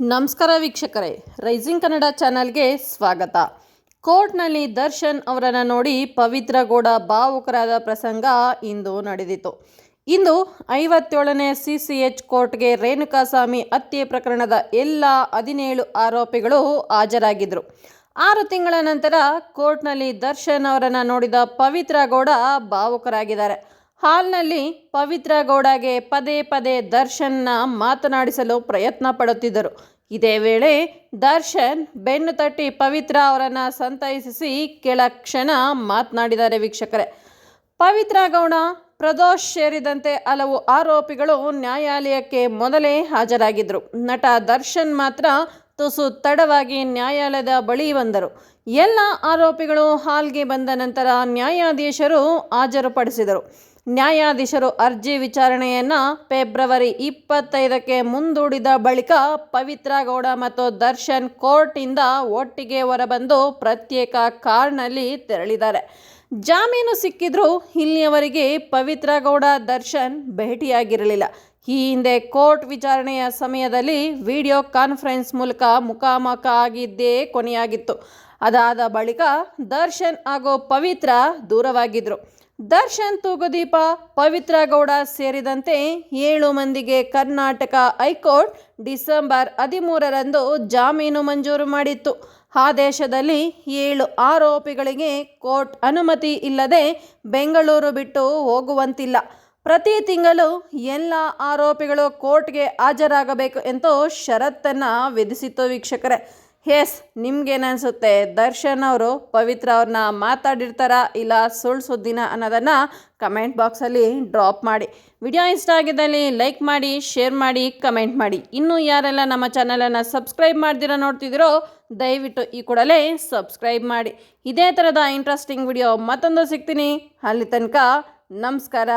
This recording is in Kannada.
ನಮಸ್ಕಾರ ವೀಕ್ಷಕರೇ. ರೈಸಿಂಗ್ ಕನ್ನಡ ಚಾನಲ್ಗೆ ಸ್ವಾಗತ. ಕೋರ್ಟ್ನಲ್ಲಿ ದರ್ಶನ್ ಅವರನ್ನು ನೋಡಿ ಪವಿತ್ರ ಗೌಡ ಭಾವುಕರಾದ ಪ್ರಸಂಗ ಇಂದು ನಡೆದಿತು ಇಂದು ಐವತ್ತೇಳನೇ ಸಿ ಸಿ ಎಚ್ ಕೋರ್ಟ್ಗೆ ರೇಣುಕಾಸ್ವಾಮಿ ಹತ್ಯೆ ಪ್ರಕರಣದ ಎಲ್ಲ ಹದಿನೇಳು ಆರೋಪಿಗಳು ಹಾಜರಾಗಿದ್ದರು ಆರು ತಿಂಗಳ ನಂತರ ಕೋರ್ಟ್ನಲ್ಲಿ ದರ್ಶನ್ ಅವರನ್ನು ನೋಡಿದ ಪವಿತ್ರ ಗೌಡ ಭಾವುಕರಾಗಿದ್ದಾರೆ. ಹಾಲ್ನಲ್ಲಿ ಪವಿತ್ರ ಗೌಡಗೆ ಪದೇ ಪದೇ ದರ್ಶನ್ನ ಮಾತನಾಡಿಸಲು ಪ್ರಯತ್ನ ಪಡುತ್ತಿದ್ದರು. ಇದೇ ವೇಳೆ ದರ್ಶನ್ ಬೆನ್ನು ತಟ್ಟಿ ಪವಿತ್ರ ಅವರನ್ನು ಸಂತೈಸಿಸಿ ಕೆಲ ಕ್ಷಣ ಮಾತನಾಡಿದ್ದಾರೆ ವೀಕ್ಷಕರೇ. ಪವಿತ್ರ ಗೌಡ, ಪ್ರದೋಷ್ ಸೇರಿದಂತೆ ಹಲವು ಆರೋಪಿಗಳು ನ್ಯಾಯಾಲಯಕ್ಕೆ ಮೊದಲೇ ಹಾಜರಾಗಿದ್ದರು. ನಟ ದರ್ಶನ್ ಮಾತ್ರ ತುಸು ತಡವಾಗಿ ನ್ಯಾಯಾಲಯದ ಬಳಿ ಬಂದರು. ಎಲ್ಲ ಆರೋಪಿಗಳು ಹಾಲ್ಗೆ ಬಂದ ನಂತರ ನ್ಯಾಯಾಧೀಶರು ಹಾಜರುಪಡಿಸಿದರು. ನ್ಯಾಯಾಧೀಶರು ಅರ್ಜಿ ವಿಚಾರಣೆಯನ್ನು ಫೆಬ್ರವರಿ ಇಪ್ಪತ್ತೈದಕ್ಕೆ ಮುಂದೂಡಿದ ಬಳಿಕ ಪವಿತ್ರ ಗೌಡ ಮತ್ತು ದರ್ಶನ್ ಕೋರ್ಟಿಂದ ಒಟ್ಟಿಗೆ ಹೊರಬಂದು ಪ್ರತ್ಯೇಕ ಕಾರ್ನಲ್ಲಿ ತೆರಳಿದ್ದಾರೆ. ಜಾಮೀನು ಸಿಕ್ಕಿದ್ರೂ ಇಲ್ಲಿಯವರೆಗೆ ಪವಿತ್ರ ಗೌಡ ದರ್ಶನ್ ಭೇಟಿಯಾಗಿರಲಿಲ್ಲ. ಈ ಹಿಂದೆ ಕೋರ್ಟ್ ವಿಚಾರಣೆಯ ಸಮಯದಲ್ಲಿ ವಿಡಿಯೋ ಕಾನ್ಫರೆನ್ಸ್ ಮೂಲಕ ಮುಖಾಮುಖ ಆಗಿದ್ದೇ ಕೊನೆಯಾಗಿತ್ತು. ಅದಾದ ಬಳಿಕ ದರ್ಶನ್ ಹಾಗೂ ಪವಿತ್ರ ದೂರವಾಗಿದ್ದರು ದರ್ಶನ್ ತೂಗುದೀಪ, ಪವಿತ್ರ ಗೌಡ ಸೇರಿದಂತೆ ಏಳು ಮಂದಿಗೆ ಕರ್ನಾಟಕ ಹೈಕೋರ್ಟ್ ಡಿಸೆಂಬರ್ ಹದಿಮೂರರಂದು ಜಾಮೀನು ಮಂಜೂರು ಮಾಡಿತ್ತು. ಆದೇಶದಲ್ಲಿ ಏಳು ಆರೋಪಿಗಳಿಗೆ ಕೋರ್ಟ್ ಅನುಮತಿ ಇಲ್ಲದೆ ಬೆಂಗಳೂರು ಬಿಟ್ಟು ಹೋಗುವಂತಿಲ್ಲ. ಪ್ರತಿ ತಿಂಗಳು ಎಲ್ಲ ಆರೋಪಿಗಳು ಕೋರ್ಟ್ಗೆ ಹಾಜರಾಗಬೇಕು ಎಂದು ಷರತ್ತನ್ನು ವಿಧಿಸಿತ್ತು ವೀಕ್ಷಕರೇ. ಎಸ್ ನಿಮ್ಗೇನಿಸುತ್ತೆ ದರ್ಶನ್ ಅವರು ಪವಿತ್ರ ಅವ್ರನ್ನ ಮಾತಾಡಿರ್ತಾರಾ ಇಲ್ಲ ಸುಳ್ಳು ಸುದ್ದಿನ ಅನ್ನೋದನ್ನು ಕಮೆಂಟ್ ಬಾಕ್ಸಲ್ಲಿ ಡ್ರಾಪ್ ಮಾಡಿ. ವಿಡಿಯೋ ಇಷ್ಟ ಆಗಿದ್ದಲ್ಲಿ ಲೈಕ್ ಮಾಡಿ, ಶೇರ್ ಮಾಡಿ, ಕಮೆಂಟ್ ಮಾಡಿ. ಇನ್ನೂ ಯಾರೆಲ್ಲ ನಮ್ಮ ಚಾನಲನ್ನು ಸಬ್ಸ್ಕ್ರೈಬ್ ಮಾಡ್ದಿರೋ ನೋಡ್ತಿದ್ದೀರೋ ದಯವಿಟ್ಟು ಈ ಕೂಡಲೇ ಸಬ್ಸ್ಕ್ರೈಬ್ ಮಾಡಿ. ಇದೇ ಥರದ ಇಂಟ್ರೆಸ್ಟಿಂಗ್ ವಿಡಿಯೋ ಮತ್ತೊಂದು ಸಿಗ್ತೀನಿ. ಅಲ್ಲಿ ತನಕ ನಮಸ್ಕಾರ.